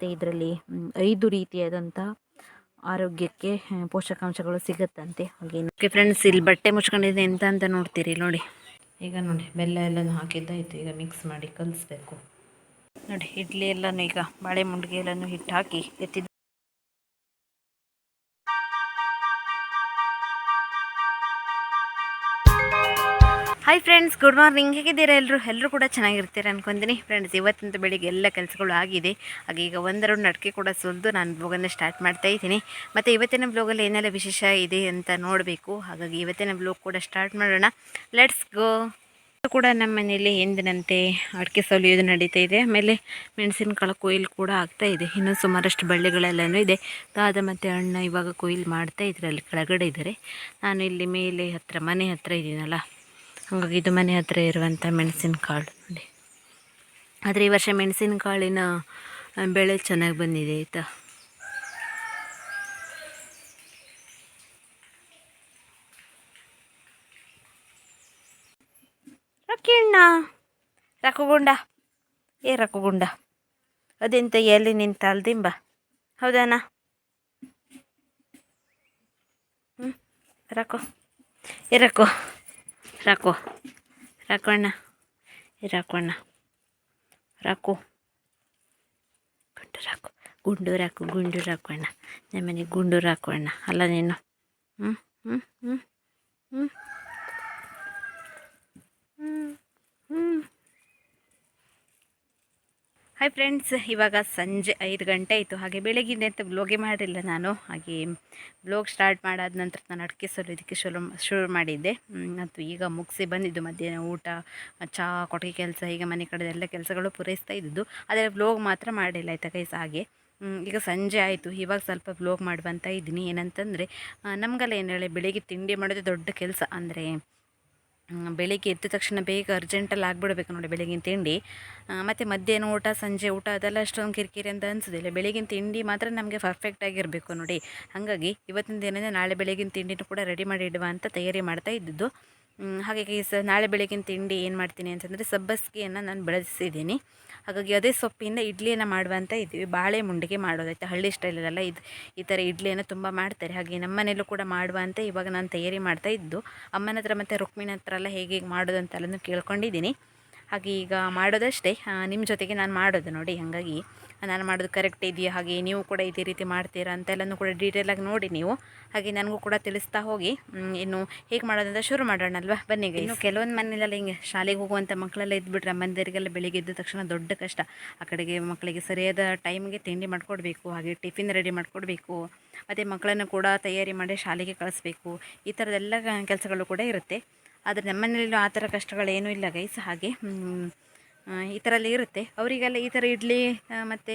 ಮತ್ತು ಇದರಲ್ಲಿ ಐದು ರೀತಿಯಾದಂಥ ಆರೋಗ್ಯಕ್ಕೆ ಪೋಷಕಾಂಶಗಳು ಸಿಗುತ್ತಂತೆ. ಹಾಗೆ ಓಕೆ ಫ್ರೆಂಡ್ಸ್ ಇಲ್ಲಿ ಬಟ್ಟೆ ಮುಚ್ಕೊಂಡಿದೆ ಎಂತ ಅಂತ ನೋಡ್ತೀರಿ ನೋಡಿ. ಈಗ ನೋಡಿ ಬೆಲ್ಲ ಎಲ್ಲನೂ ಹಾಕಿದ್ದಾಯಿತು. ಈಗ ಮಿಕ್ಸ್ ಮಾಡಿ ಕಲಿಸ್ಬೇಕು. ನೋಡಿ ಇಡ್ಲಿ ಎಲ್ಲನೂ ಈಗ ಬಾಳೆ ಮುಂಡಿಗೆ ಎಲ್ಲನೂ ಹಿಟ್ಟು ಹಾಕಿ ಎತ್ತಿದ ಹಾಯ್ ಫ್ರೆಂಡ್ಸ್ ಗುಡ್ ಮಾರ್ನಿಂಗ್ ಹೇಗಿದ್ದೀರಾ ಎಲ್ಲರೂ? ಎಲ್ಲರೂ ಕೂಡ ಚೆನ್ನಾಗಿರ್ತೀರ ಅನ್ಕೊಂತೀನಿ. ಫ್ರೆಂಡ್ಸ್ ಇವತ್ತಿಂದ ಬೆಳಿಗ್ಗೆ ಎಲ್ಲ ಕೆಲಸಗಳು ಆಗಿದೆ. ಹಾಗೆ ಈಗ ಒಂದೆರಡು ನಡಕೆ ಕೂಡ ಸುಲಿದು ನಾನು ಬ್ಲಾಗನ್ನು ಸ್ಟಾರ್ಟ್ ಮಾಡ್ತಾ ಇದ್ದೀನಿ. ಮತ್ತು ಇವತ್ತಿನ ಬ್ಲಾಗಲ್ಲಿ ಏನೆಲ್ಲ ವಿಶೇಷ ಇದೆ ಅಂತ ನೋಡಬೇಕು. ಹಾಗಾಗಿ ಇವತ್ತಿನ ಬ್ಲಾಗ್ ಕೂಡ ಸ್ಟಾರ್ಟ್ ಮಾಡೋಣ. ಲೆಟ್ಸ್ ಗೋ ಕೂಡ ನಮ್ಮ ಮನೆಯಲ್ಲಿ ಎಂದಿನಂತೆ ಅಡಿಕೆ ಇದು ನಡೀತಾ ಇದೆ. ಆಮೇಲೆ ಮೆಣಸಿನಕಾಳು ಕೊಯ್ಲು ಕೂಡ ಆಗ್ತಾ ಇದೆ. ಇನ್ನೂ ಸುಮಾರಷ್ಟು ಬಳ್ಳಿಗಳೆಲ್ಲನೂ ಇದೆ. ತಾದ ಮತ್ತು ಅಣ್ಣ ಇವಾಗ ಕೊಯ್ಲು ಮಾಡ್ತಾ ಇದ್ರೆ ಅಲ್ಲಿ ಕೆಳಗಡೆ ಇದ್ದಾರೆ. ನಾನು ಇಲ್ಲಿ ಮೇಲೆ ಹತ್ರ, ಮನೆ ಹತ್ರ ಇದ್ದೀನಲ್ಲ ಹಾಗಾಗಿ ಇದು ಮನೆ ಹತ್ರ ಇರುವಂಥ ಮೆಣಸಿನಕಾಳು ನೋಡಿ. ಆದರೆ ಈ ವರ್ಷ ಮೆಣಸಿನಕಾಳಿನ ಬೆಳೆ ಚೆನ್ನಾಗಿ ಬಂದಿದೆ, ಆಯಿತಾ? ರಕ್ಕಿಣ್ಣ ರಕ್ಕುಗುಂಡ ಏ ರಕ್ಕುಗುಂಡ ಅದೆಂತ ಎಲ್ಲಿ ನಿಂತ ಅಲ್ದಿಂಬ ಹೌದಾನ? ಹ್ಞೂ ರಕ್ಕೋ ಏ ರಕ್ಕೋ રાખો રાખવાના એ રાખવાના રાખો ગુંડો રાખો ગુંડો રાખો ગુંડો રાખવાના ને મને ગુંડો રાખવાના હાલા નેનો હમ હમ હમ હમ હમ હમ ಹಾಯ್ ಫ್ರೆಂಡ್ಸ್ ಇವಾಗ ಸಂಜೆ ಐದು ಗಂಟೆ ಆಯಿತು. ಹಾಗೆ ಬೆಳಗ್ಗೆ ಅಂತ ಬ್ಲೋಗೆ ಮಾಡಿಲ್ಲ ನಾನು. ಹಾಗೆ ಬ್ಲೋಗ್ ಸ್ಟಾರ್ಟ್ ಮಾಡಾದ ನಂತರ ನಾನು ಅಡಿಕೆ ಸೊಲೋದಕ್ಕೆ ಶುರು ಶುರು ಮಾಡಿದ್ದೆ. ಮತ್ತು ಈಗ ಮುಗಿಸಿ ಬಂದಿದ್ದು ಮಧ್ಯಾಹ್ನ ಊಟ ಚಹಾ ಕೊಟ್ಟಿಗೆ ಕೆಲಸ, ಈಗ ಮನೆ ಕಡೆ ಎಲ್ಲ ಕೆಲಸಗಳು ಪೂರೈಸ್ತಾ ಇದ್ದಿದ್ದು. ಆದರೆ ಬ್ಲೋಗ್ ಮಾತ್ರ ಮಾಡಿಲ್ಲ ಆಯ್ತಾ ಕೈಸ ಹಾಗೆ. ಈಗ ಸಂಜೆ ಆಯಿತು. ಇವಾಗ ಸ್ವಲ್ಪ ಬ್ಲೋಗ್ ಮಾಡುವಂತ ಇದ್ದೀನಿ. ಏನಂತಂದರೆ ನಮಗೆಲ್ಲ ಏನು ಹೇಳಿ, ಬೆಳಿಗ್ಗೆ ತಿಂಡಿ ಮಾಡೋದು ದೊಡ್ಡ ಕೆಲಸ. ಅಂದರೆ ಬೆಳಿಗ್ಗೆ ಎದ್ದ ತಕ್ಷಣ ಬೇಗ ಅರ್ಜೆಂಟಲ್ಲಿ ಆಗಿಬಿಡ್ಬೇಕು ನೋಡಿ ಬೆಳಗಿನ ತಿಂಡಿ. ಮತ್ತು ಮಧ್ಯಾಹ್ನ ಊಟ, ಸಂಜೆ ಊಟ, ಅದೆಲ್ಲ ಅಷ್ಟೊಂದು ಕಿರಿಕಿರಿ ಅಂತ ಅನಿಸೋದಿಲ್ಲ ಬೆಳಗಿನ ತಿಂಡಿ ಮಾತ್ರ ನಮಗೆ ಪರ್ಫೆಕ್ಟ್ ಆಗಿರಬೇಕು ನೋಡಿ. ಹಾಗಾಗಿ ಇವತ್ತಿನ ದಿನದಿಂದ ನಾಳೆ ಬೆಳಗಿನ ತಿಂಡಿನೂ ಕೂಡ ರೆಡಿ ಮಾಡಿ ಇಡುವ ಅಂತ ತಯಾರಿ ಮಾಡ್ತಾ ಇದ್ದಿದ್ದು. ಹಾಗಾಗಿ ಸ ನಾಳೆ ಬೆಳಗಿನ ತಿಂಡಿ ಏನು ಮಾಡ್ತೀನಿ ಅಂತಂದರೆ ಸಬ್ಬಸಿಗೆಯನ್ನು ನಾನು ಬೆಳೆಸಿದ್ದೀನಿ. ಹಾಗಾಗಿ ಅದೇ ಸೊಪ್ಪಿಂದ ಇಡ್ಲಿಯನ್ನು ಮಾಡುವಂತ ಇದ್ದೀವಿ. ಬಾಳೆ ಮುಂಡಿಗೆ ಮಾಡೋದಾಯ್ತು ಹಳ್ಳಿ ಸ್ಟೈಲಲ್ಲೆಲ್ಲ ಇದು ಈ ಥರ ಇಡ್ಲಿಯನ್ನು ತುಂಬ ಮಾಡ್ತಾರೆ. ಹಾಗೆ ನಮ್ಮ ಮನೇಲೂ ಕೂಡ ಮಾಡುವಂತ ಇವಾಗ ನಾನು ತಯಾರಿ ಮಾಡ್ತಾ ಇದ್ದು, ಅಮ್ಮನ ಹತ್ರ ಮತ್ತು ರುಕ್ಮಿನ ಹತ್ರ ಎಲ್ಲ ಹೇಗೆ ಹೇಗೆ ಮಾಡೋದು ಅಂತೆಲ್ಲನೂ ಕೇಳ್ಕೊಂಡಿದ್ದೀನಿ. ಹಾಗೆ ಈಗ ಮಾಡೋದಷ್ಟೇ. ನಿಮ್ಮ ಜೊತೆಗೆ ನಾನು ಮಾಡೋದು ನೋಡಿ. ಹಾಗಾಗಿ ನಾನು ಮಾಡೋದು ಕರೆಕ್ಟ್ ಇದೆಯಾ? ಹಾಗೆ ನೀವು ಕೂಡ ಇದೇ ರೀತಿ ಮಾಡ್ತೀರಾ ಅಂತೆಲ್ಲನೂ ಕೂಡ ಡೀಟೇಲಾಗಿ ನೋಡಿ ನೀವು. ಹಾಗೆ ನನಗೂ ಕೂಡ ತಿಳಿಸ್ತಾ ಹೋಗಿ. ಇನ್ನು ಹೇಗೆ ಮಾಡೋದಂತ ಶುರು ಮಾಡೋಣ ಅಲ್ವಾ ಬನ್ನಿ. ಇನ್ನು ಕೆಲವೊಂದು ಮನೆಯಲ್ಲೆಲ್ಲ ಹಿಂಗೆ ಶಾಲೆಗೆ ಹೋಗುವಂಥ ಮಕ್ಕಳೆಲ್ಲ ಇದ್ಬಿಟ್ರೆ ಅಮ್ಮಂದಿರಿಗೆಲ್ಲ ಬೆಳಿಗ್ಗೆ ಎದ್ದ ತಕ್ಷಣ ದೊಡ್ಡ ಕಷ್ಟ. ಆ ಕಡೆಗೆ ಮಕ್ಕಳಿಗೆ ಸರಿಯಾದ ಟೈಮ್ಗೆ ತಿಂಡಿ ಮಾಡಿಕೊಡ್ಬೇಕು, ಹಾಗೆ ಟಿಫಿನ್ ರೆಡಿ ಮಾಡಿಕೊಡ್ಬೇಕು. ಮತ್ತು ಮಕ್ಕಳನ್ನು ಕೂಡ ತಯಾರಿ ಮಾಡಿ ಶಾಲೆಗೆ ಕಳಿಸ್ಬೇಕು. ಈ ಥರದ್ದೆಲ್ಲ ಕೆಲಸಗಳು ಕೂಡ ಇರುತ್ತೆ. ಆದರೆ ನಮ್ಮ ಮನೆಯಲ್ಲೂ ಆ ಥರ ಕಷ್ಟಗಳೇನೂ ಇಲ್ಲ ಗೈಸ್ ಹಾಗೆ ಈ ಥರ ಎಲ್ಲ ಇರುತ್ತೆ. ಅವರಿಗೆಲ್ಲ ಈ ಥರ ಇಡ್ಲಿ ಮತ್ತು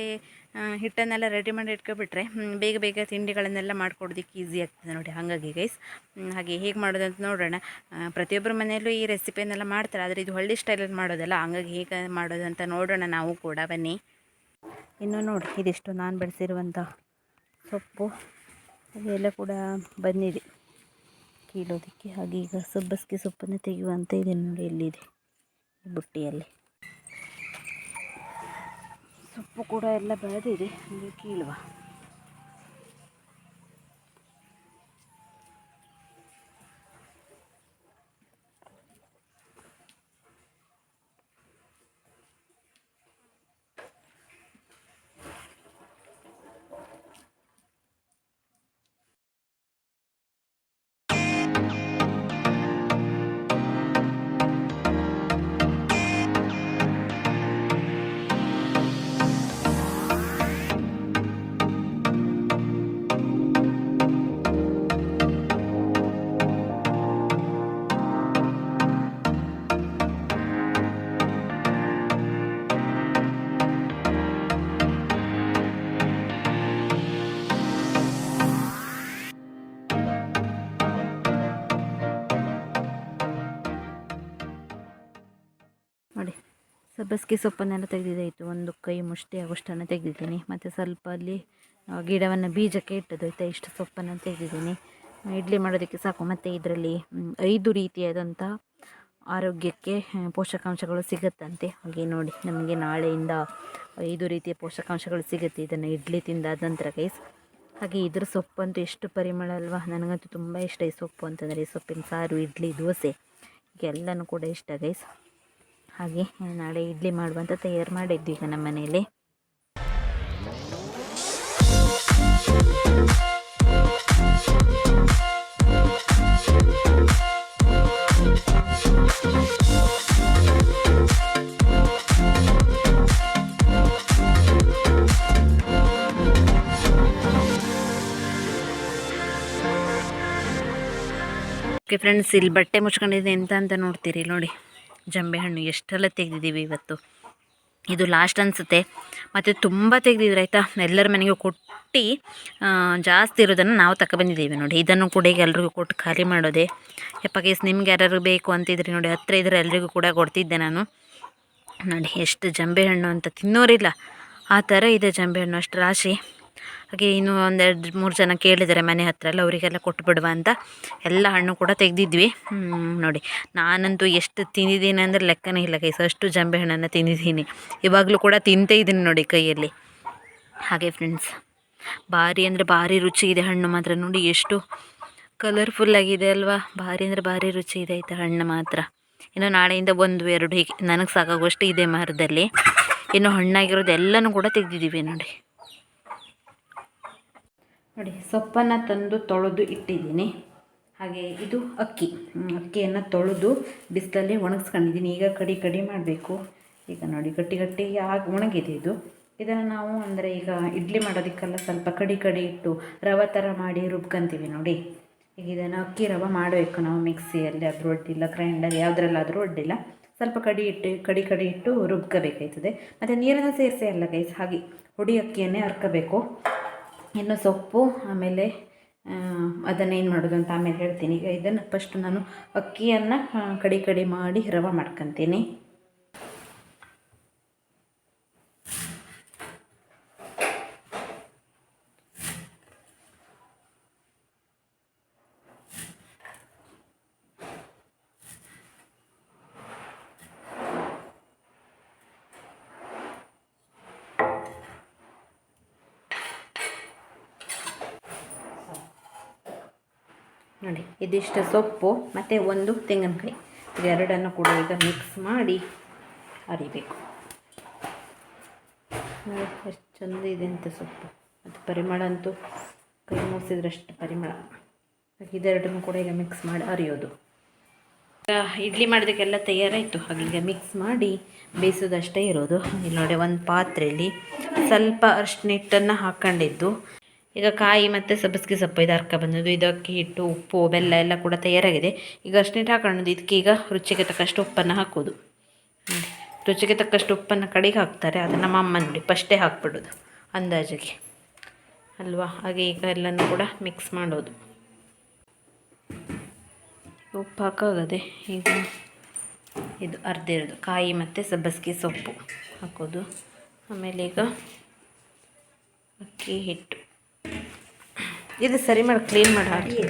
ಹಿಟ್ಟನ್ನೆಲ್ಲ ರೆಡಿ ಮಾಡಿ ಇಟ್ಕೊಬಿಟ್ರೆ ಬೇಗ ಬೇಗ ತಿಂಡಿಗಳನ್ನೆಲ್ಲ ಮಾಡ್ಕೊಡೋದಕ್ಕೆ ಈಸಿ ಆಗ್ತದೆ ನೋಡಿ. ಹಾಗಾಗಿ ಗೈಸ್ ಹಾಗೆ ಹೇಗೆ ಮಾಡೋದು ಅಂತ ನೋಡೋಣ ಪ್ರತಿಯೊಬ್ಬರ ಮನೆಯಲ್ಲೂ ಈ ರೆಸಿಪಿಯನ್ನೆಲ್ಲ ಮಾಡ್ತಾರೆ. ಆದರೆ ಇದು ಹಳ್ಳಿ ಸ್ಟೈಲಲ್ಲಿ ಮಾಡೋದಲ್ಲ, ಹಾಗಾಗಿ ಹೇಗೆ ಮಾಡೋದು ಅಂತ ನೋಡೋಣ ನಾವು ಕೂಡ. ಬನ್ನಿ. ಇನ್ನು ನೋಡಿ, ಇದಿಷ್ಟು ನಾನು ಬೆಳೆಸಿರುವಂಥ ಸೊಪ್ಪು. ಅದೆಲ್ಲ ಕೂಡ ಬಂದಿದೆ. ಕೀಳೋದಕ್ಕೆ. ಹಾಗೆ ಈಗ ಸಬ್ಬಸಿಗೆ ಸೊಪ್ಪನ್ನು ತೆಗೆಯುವಂತ ಇದೆ ನೋಡಿ, ಎಲ್ಲಿದೆ? ಬುಟ್ಟಿಯಲ್ಲಿ. ಸೊಪ್ಪು ಕೂಡ ಎಲ್ಲ ಬೆಳೆದಿದೆ ಹಾಗೆ ಕೀಳುವ. ಸಬ್ಬಸಿಗೆ ಸೊಪ್ಪನ್ನೆಲ್ಲ ತೆಗೆದಿದ್ದಾಯಿತು. ಒಂದು ಕೈ ಮುಷ್ಟಿ ಆಗೋಷ್ಟನ್ನು ತೆಗೆದಿದ್ದೀನಿ. ಮತ್ತು ಸ್ವಲ್ಪ ಅಲ್ಲಿ ಗಿಡವನ್ನು ಬೀಜಕ್ಕೆ ಇಟ್ಟದ್ದು ಆಯಿತಾ, ಇಷ್ಟು ಸೊಪ್ಪನ್ನು ತೆಗೆದಿದ್ದೀನಿ. ಇಡ್ಲಿ ಮಾಡೋದಕ್ಕೆ ಸಾಕು. ಮತ್ತು ಇದರಲ್ಲಿ ಐದು ರೀತಿಯಾದಂಥ ಆರೋಗ್ಯಕ್ಕೆ ಪೋಷಕಾಂಶಗಳು ಸಿಗುತ್ತಂತೆ. ಹಾಗೆ ನೋಡಿ, ನಮಗೆ ನಾಳೆಯಿಂದ ಐದು ರೀತಿಯ ಪೋಷಕಾಂಶಗಳು ಸಿಗುತ್ತೆ ಇದನ್ನು ಇಡ್ಲಿ ತಿಂದಾದ ನಂತರ ಗೈಸ್ ಹಾಗೆ ಇದ್ರ ಸೊಪ್ಪಂತೂ ಎಷ್ಟು ಪರಿಮಳ ಅಲ್ವಾ? ನನಗಂತೂ ತುಂಬ ಇಷ್ಟ ಈ ಸೊಪ್ಪು. ಅಂತಂದರೆ ಈ ಸೊಪ್ಪಿನ ಸಾರು, ಇಡ್ಲಿ, ದೋಸೆ ಎಲ್ಲನೂ ಕೂಡ ಇಷ್ಟ ಗೈಸ್ ಹಾಗೆ ನಾಳೆ ಇಡ್ಲಿ ಮಾಡುವಂತ ತಯಾರು ಮಾಡಿದ್ವಿ ಈಗ ನಮ್ಮ ಮನೆಯಲ್ಲಿ. ಓಕೆ ಫ್ರೆಂಡ್ಸ್ ಇಲ್ಲಿ ಬಟ್ಟೆ ಮುಚ್ಕೊಂಡಿದೆ ಎಂತ ಅಂತ ನೋಡ್ತೀರಿ, ನೋಡಿ. ಜಂಬೆ ಹಣ್ಣು ಎಷ್ಟೆಲ್ಲ ತೆಗೆದಿದ್ದೀವಿ ಇವತ್ತು? ಇದು ಲಾಸ್ಟ್ ಅನಿಸುತ್ತೆ. ಮತ್ತು ತುಂಬ ತೆಗೆದಿದ್ರೆ ಆಯಿತಾ? ಎಲ್ಲರ ಮನೆಗೆ ಕೊಟ್ಟು ಜಾಸ್ತಿ ಇರೋದನ್ನು ನಾವು ತಗೊಬಂದಿದ್ದೀವಿ ನೋಡಿ. ಇದನ್ನು ಕೂಡ ಈಗ ಎಲ್ರಿಗೂ ಕೊಟ್ಟು ಖಾಲಿ ಮಾಡೋದೆ. ಯಪ್ಪ ಕೇಸ್ ನಿಮ್ಗೆ ಯಾರು ಬೇಕು ಅಂತಿದ್ರಿ ನೋಡಿ ಹತ್ತಿರ ಇದ್ರೆ ಎಲ್ರಿಗೂ ಕೂಡ ಕೊಡ್ತಿದ್ದೆ ನಾನು. ನೋಡಿ, ಎಷ್ಟು ಜಂಬೆ ಹಣ್ಣು ಅಂತ ತಿನ್ನೋರಿಲ್ಲ. ಆ ಥರ ಇದೆ ಜಂಬೆ ಹಣ್ಣು, ಅಷ್ಟು ರಾಶಿ. ಹಾಗೆ ಇನ್ನೂ ಒಂದೆರಡು ಮೂರು ಜನ ಕೇಳಿದ್ದಾರೆ ಮನೆ ಹತ್ರ ಎಲ್ಲ ಅವರಿಗೆಲ್ಲ ಕೊಟ್ಬಿಡುವ ಅಂತ. ಎಲ್ಲ ಹಣ್ಣು ಕೂಡ ತೆಗೆದಿದ್ವಿ. ನೋಡಿ. ನಾನಂತೂ ಎಷ್ಟು ತಿಂದಿದ್ದೀನಿ ಅಂದರೆ ಲೆಕ್ಕನೇ ಇಲ್ಲ ಕೈಸ್ ಅಷ್ಟು ಜಂಬೆ ಹಣ್ಣನ್ನು ತಿಂದಿದ್ದೀನಿ. ಇವಾಗಲೂ ಕೂಡ ತಿಂತೇ ಇದ್ದೀನಿ ನೋಡಿ ಕೈಯಲ್ಲಿ. ಹಾಗೆ ಫ್ರೆಂಡ್ಸ್ ಭಾರಿ ಅಂದರೆ ಭಾರಿ ರುಚಿ ಇದೆ ಹಣ್ಣು ಮಾತ್ರ. ನೋಡಿ ಎಷ್ಟು ಕಲರ್ಫುಲ್ ಆಗಿದೆ ಅಲ್ವಾ? ಭಾರಿ ಅಂದರೆ ಭಾರಿ ರುಚಿ ಇದೆ ಆಯಿತಾ ಹಣ್ಣು ಮಾತ್ರ. ಇನ್ನು ನಾಳೆಯಿಂದ ಒಂದು, ಎರಡು ಹೀಗೆ, ನನಗೆ ಸಾಕಾಗುವಷ್ಟು ಇದೆ ಮರದಲ್ಲಿ ಇನ್ನು ಹಣ್ಣಾಗಿರೋದು ಎಲ್ಲನೂ ಕೂಡ ತೆಗೆದಿದ್ದೀವಿ ನೋಡಿ. ನೋಡಿ, ಸೊಪ್ಪನ್ನು ತಂದು ತೊಳೆದು ಇಟ್ಟಿದ್ದೀನಿ. ಹಾಗೆ ಇದು ಅಕ್ಕಿ. ಅಕ್ಕಿಯನ್ನು ತೊಳೆದು ಬಿಸಿಲಲ್ಲಿ ಒಣಗಿಸ್ಕೊಂಡಿದ್ದೀನಿ. ಈಗ ಕಡಿ ಕಡಿ ಮಾಡಬೇಕು. ಈಗ ನೋಡಿ, ಗಟ್ಟಿ ಗಟ್ಟಿ ಆಗಿ ಒಣಗಿದೆ ಇದು. ಇದನ್ನು ನಾವು ಅಂದರೆ ಈಗ ಇಡ್ಲಿ ಮಾಡೋದಕ್ಕೆಲ್ಲ, ಸ್ವಲ್ಪ ಕಡಿ ಕಡಿ ಇಟ್ಟು ರವೆ ಥರ ಮಾಡಿ ರುಬ್ಕೊಂತೀವಿ ನೋಡಿ. ಈಗ ಇದನ್ನು ಅಕ್ಕಿ ರವೆ ಮಾಡಬೇಕು ನಾವು ಮಿಕ್ಸಿಯಲ್ಲಿ. ಆದರೂ ಒಡ್ಡಿಲ್ಲ ಗ್ರೈಂಡರ್ ಯಾವುದ್ರಲ್ಲಾದರೂ ಒಡ್ಡಿಲ್ಲ. ಸ್ವಲ್ಪ ಕಡಿ ಇಟ್ಟು, ಕಡಿ ಕಡಿ ಇಟ್ಟು ರುಬ್ಕೋಬೇಕಾಯ್ತದೆ. ಮತ್ತು ನೀರನ್ನು ಸೇರಿಸೇ ಅಲ್ಲ ಗೈಸ್ ಹಾಗೆ ಹುಡಿ ಅಕ್ಕಿಯನ್ನೇ ಹರ್ಕೋಬೇಕು ಇನ್ನು ಸೊಪ್ಪು, ಆಮೇಲೆ ಅದನ್ನೇನು ಮಾಡೋದು ಅಂತ ಆಮೇಲೆ ಹೇಳ್ತೀನಿ. ಈಗ ಇದನ್ನು ಫಸ್ಟ್ ನಾನು ಅಕ್ಕಿಯನ್ನು ಕಡಿ ಕಡಿ ಮಾಡಿ ರವೆ ಮಾಡ್ಕೊತೀನಿ. ನೋಡಿ, ಇದಿಷ್ಟು ಸೊಪ್ಪು, ಮತ್ತು ಒಂದು ತೆಂಗಿನಕಾಯಿ. ಇದೆರಡನ್ನು ಕೂಡ ಈಗ ಮಿಕ್ಸ್ ಮಾಡಿ ಅರಿಬೇಕು. ನೋಡಿ, ಎಷ್ಟು ಚಂದ ಇದೆ ಅಂತ ಸೊಪ್ಪು. ಮತ್ತು ಪರಿಮಳ ಅಂತೂ ಕೈ ಮುಗಿಸಿದ್ರಷ್ಟು ಪರಿಮಳ. ಇದೆರಡನ್ನು ಕೂಡ ಈಗ ಮಿಕ್ಸ್ ಮಾಡಿ ಅರಿಯೋದು. ಇಡ್ಲಿ ಮಾಡೋದಕ್ಕೆಲ್ಲ ತಯಾರಾಯಿತು. ಹಾಗೆ ಈಗ ಮಿಕ್ಸ್ ಮಾಡಿ ಬೇಯಿಸೋದಷ್ಟೇ ಇರೋದು. ಇಲ್ಲಿ ನೋಡಿ, ಒಂದು ಪಾತ್ರೆಯಲ್ಲಿ ಸ್ವಲ್ಪ ಅರಿಶಿನ ಹಿಟ್ಟನ್ನು ಹಾಕ್ಕೊಂಡಿದ್ದು ಈಗ ಕಾಯಿ ಮತ್ತು ಸಬ್ಬಸ್ಗೆ ಸೊಪ್ಪು ಇದು ಅರ್ಕ ಬಂದದ್ದು ಇದು ಅಕ್ಕಿ ಹಿಟ್ಟು, ಉಪ್ಪು, ಬೆಲ್ಲ ಎಲ್ಲ ಕೂಡ ತಯಾರಾಗಿದೆ. ಈಗ ಅಷ್ಟೇ ಹಾಕೊಂಡು ಇದಕ್ಕೆ ಈಗ ರುಚಿಗೆ ತಕ್ಕಷ್ಟು ಉಪ್ಪನ್ನು ಹಾಕೋದು. ರುಚಿಗೆ ತಕ್ಕಷ್ಟು ಉಪ್ಪನ್ನು ಕಡೆಗೆ ಹಾಕ್ತಾರೆ. ಅದು ನಮ್ಮ ಅಮ್ಮ ನೋಡಿ, ಫಸ್ಟೇ ಹಾಕ್ಬಿಡೋದು ಅಂದಾಜಿಗೆ. ಅಲ್ವಾ? ಹಾಗೆ ಈಗ ಎಲ್ಲನೂ ಕೂಡ ಮಿಕ್ಸ್ ಮಾಡೋದು. ಉಪ್ಪು ಹಾಕಾಗದೆ ಈಗ ಇದು ಅರ್ಧ ಇರೋದು ಕಾಯಿ ಮತ್ತು ಸಬ್ಬಸ್ಗೆ ಸೊಪ್ಪು ಹಾಕೋದು. ಆಮೇಲೆ ಈಗ ಅಕ್ಕಿ, ಹಿಟ್ಟು ಇದು ಸರಿ ಮಾಡಿ ಕ್ಲೀನ್ ಮಾಡಿ ಹಾಕಿ.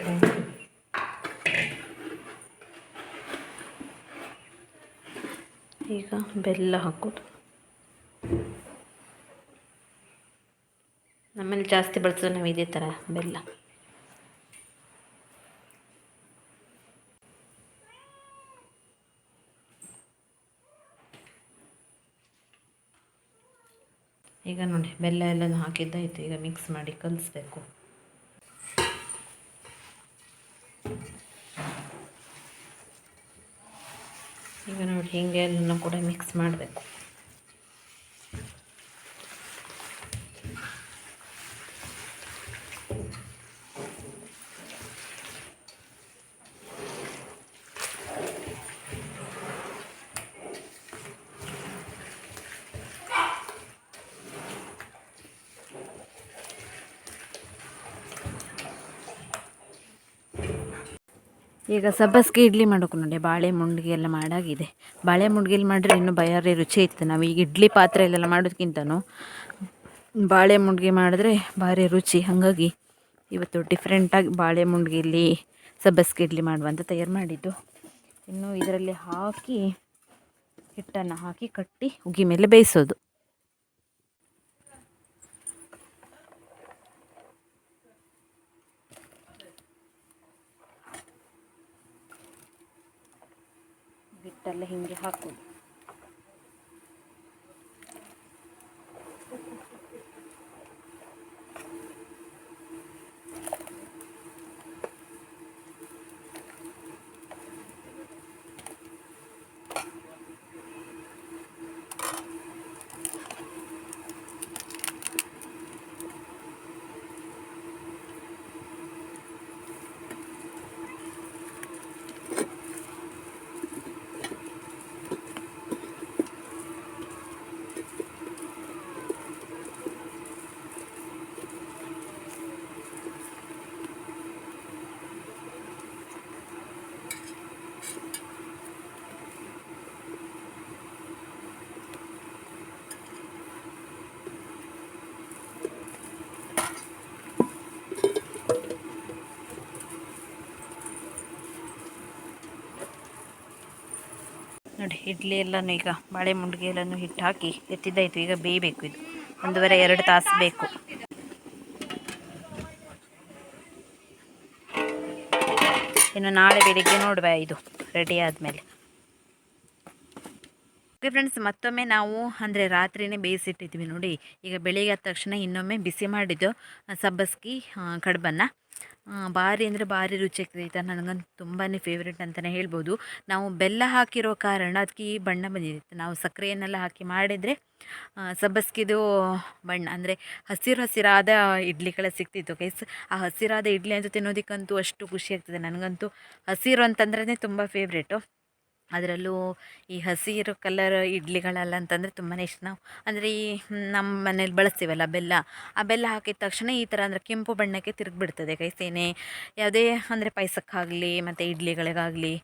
ಈಗ ಬೆಲ್ಲ ಹಾಕೋದು. ನಮ್ಮಲ್ಲಿ ಜಾಸ್ತಿ ಬಳಸೋದು ನಾವು ಇದೇ ಥರ ಬೆಲ್ಲ. ಈಗ ನೋಡಿ ಬೆಲ್ಲ ಎಲ್ಲನೂ ಹಾಕಿದ್ದಾಯಿತು. ಈಗ ಮಿಕ್ಸ್ ಮಾಡಿ ಕಲಿಸ್ಬೇಕು. ಈಗ ನೋಡಿ ಹೀಗೆ ಎಲ್ಲ ಕೂಡ ಮಿಕ್ಸ್ ಮಾಡಬೇಕು. ಈಗ ಸಬ್ಬಸ್ಗೆ ಇಡ್ಲಿ ಮಾಡೋಕೆ ನೋಡಿ, ಬಾಳೆ ಮುಂಡ್ಗೆ ಎಲ್ಲ ಮಾಡಾಗಿದೆ. ಬಾಳೆ ಮುಂಡ್ಗೆಲಿ ಮಾಡಿದ್ರೆ ಇನ್ನೂ ಬಯಾರಿ ರುಚಿ ಇತ್ತು. ನಾವು ಈಗ ಇಡ್ಲಿ ಪಾತ್ರೆಯಲ್ಲೆಲ್ಲ ಮಾಡೋದಕ್ಕಿಂತನೂ ಬಾಳೆ ಮುಂಡ್ಗೆ ಮಾಡಿದ್ರೆ ಭಾರಿ ರುಚಿ. ಹಾಗಾಗಿ ಇವತ್ತು ಡಿಫ್ರೆಂಟಾಗಿ ಬಾಳೆ ಮುಂಡ್ಗೆಲಿ ಸಬ್ಬಸ್ಗೆ ಇಡ್ಲಿ ಮಾಡುವಂತ ತಯಾರು ಮಾಡಿದ್ದು. ಇನ್ನು ಇದರಲ್ಲಿ ಹಾಕಿ ಹಿಟ್ಟನ್ನು ಹಾಕಿ ಕಟ್ಟಿ ಉಗಿ ಮೇಲೆ ಬೇಯಿಸೋದು. ಹಿಟ್ಟೆಲ್ಲ ಹಿಂಗೆ ಹಾಕೋದು. ನೋಡಿ, ಇಡ್ಲಿ ಎಲ್ಲನೂ ಈಗ ಬಾಳೆ ಮುಂಡಿಗೆ ಎಲ್ಲನೂ ಹಿಟ್ಟು ಹಾಕಿ ಎತ್ತಿದ್ದಾಯಿತು. ಈಗ ಬೇಯಬೇಕು ಇದು. ಒಂದೂವರೆ, ಎರಡು ತಾಸು ಬೇಕು. ಇನ್ನು ನಾಳೆ ಬೆಳಿಗ್ಗೆ ನೋಡುವ ಇದು ರೆಡಿ ಆದಮೇಲೆ. ಓಕೆ ಫ್ರೆಂಡ್ಸ್ ಮತ್ತೊಮ್ಮೆ ನಾವು ಅಂದರೆ ರಾತ್ರಿನೇ ಬೇಯಿಸಿಟ್ಟಿದ್ವಿ ನೋಡಿ. ಈಗ ಬೆಳಿಗ್ಗೆ ಆದ ತಕ್ಷಣ ಇನ್ನೊಮ್ಮೆ ಬಿಸಿ ಮಾಡಿದ್ದು ಸಬ್ಬಸ್ಗಿ ಕಡುಬನ್ನು. ಭಾರಿ ಅಂದರೆ ಭಾರಿ ರುಚಿ ಆಗ್ತದೆ ನನಗಂತೂ ತುಂಬಾ ಫೇವ್ರೇಟ್ ಅಂತಲೇ ಹೇಳ್ಬೋದು. ನಾವು ಬೆಲ್ಲ ಹಾಕಿರೋ ಕಾರಣ ಅದಕ್ಕೆ ಈ ಬಣ್ಣ ಬಂದಿದೆ ನಾವು ಸಕ್ಕರೆಯನ್ನೆಲ್ಲ ಹಾಕಿ ಮಾಡಿದರೆ ಸಬ್ಬಸ್ಗಿದು ಬಣ್ಣ ಅಂದರೆ ಹಸಿರು ಹಸಿರಾದ ಇಡ್ಲಿಗಳ ಸಿಗ್ತಿತ್ತು ಕೈಸ್ ಆ ಹಸಿರಾದ ಇಡ್ಲಿ ಅಂತ ತಿನ್ನೋದಕ್ಕಂತೂ ಅಷ್ಟು ಖುಷಿ ಆಗ್ತದೆ. ನನಗಂತೂ ಹಸಿರು ಅಂತಂದ್ರೆ ತುಂಬ ಫೇವ್ರೇಟು ಅದರಲ್ಲೂ ಈ ಹಸಿರು ಕಲರ್ ಇಡ್ಲಿಗಳೆಲ್ಲ ಅಂತಂದರೆ ತುಂಬಾ ಇಷ್ಟ. ನಾವು ಅಂದರೆ ಈ ನಮ್ಮ ಮನೇಲಿ ಬಳಸ್ತೀವಲ್ಲ ಬೆಲ್ಲ, ಆ ಬೆಲ್ಲ ಹಾಕಿದ ತಕ್ಷಣ ಈ ಥರ ಅಂದರೆ ಕೆಂಪು ಬಣ್ಣಕ್ಕೆ ತಿರುಗಿಬಿಡ್ತದೆ ಕೈ ಸೇನೆ. ಯಾವುದೇ ಅಂದರೆ ಪಾಯಸಕ್ಕಾಗಲಿ ಮತ್ತು ಇಡ್ಲಿಗಳಿಗಾಗಲಿ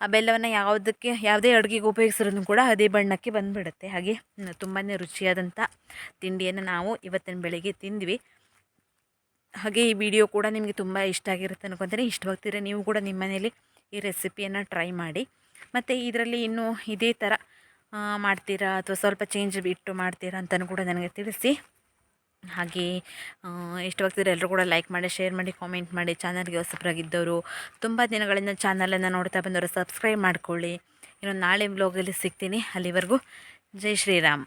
ಆ ಬೆಲ್ಲವನ್ನು ಯಾವುದಕ್ಕೆ, ಯಾವುದೇ ಅಡುಗೆಗೆ ಉಪಯೋಗಿಸಿರೋದು ಕೂಡ ಅದೇ ಬಣ್ಣಕ್ಕೆ ಬಂದುಬಿಡುತ್ತೆ. ಹಾಗೆ ತುಂಬಾ ರುಚಿಯಾದಂಥ ತಿಂಡಿಯನ್ನು ನಾವು ಇವತ್ತಿನ ಬೆಳಗ್ಗೆ ತಿಂದ್ವಿ. ಹಾಗೆ ಈ ವಿಡಿಯೋ ಕೂಡ ನಿಮಗೆ ತುಂಬ ಇಷ್ಟ ಆಗಿರುತ್ತೆ ಅನ್ಕೊತೀನಿ. ಇಷ್ಟವಾಗ್ತಿದ್ರೆ ನೀವು ಕೂಡ ನಿಮ್ಮ ಮನೇಲಿ ಈ ರೆಸಿಪಿಯನ್ನು ಟ್ರೈ ಮಾಡಿ. ಮತ್ತು ಇದರಲ್ಲಿ ಇನ್ನೂ ಇದೇ ಥರ ಮಾಡ್ತೀರಾ ಅಥವಾ ಸ್ವಲ್ಪ ಚೇಂಜ್ ಬಿಟ್ಟು ಮಾಡ್ತೀರಾ ಅಂತಲೂ ಕೂಡ ನನಗೆ ತಿಳಿಸಿ. ಹಾಗೆ ಎಷ್ಟು ಇಷ್ಟವಾಗ್ತಿದ್ರೆ ಎಲ್ಲರೂ ಕೂಡ ಲೈಕ್ ಮಾಡಿ ಶೇರ್ ಮಾಡಿ ಕಾಮೆಂಟ್ ಮಾಡಿ ಚಾನಲ್ಗೆ ಹೊಸಬರಾಗಿದ್ದವರು, ತುಂಬ ದಿನಗಳಿಂದ ಚಾನಲನ್ನು ನೋಡ್ತಾ ಬಂದವರು ಸಬ್ಸ್ಕ್ರೈಬ್ ಮಾಡಿಕೊಳ್ಳಿ. ಇನ್ನೊಂದು ನಾಳೆ ವ್ಲಾಗಲ್ಲಿ ಸಿಗ್ತೀನಿ. ಅಲ್ಲಿವರೆಗೂ ಜೈ ಶ್ರೀರಾಮ್.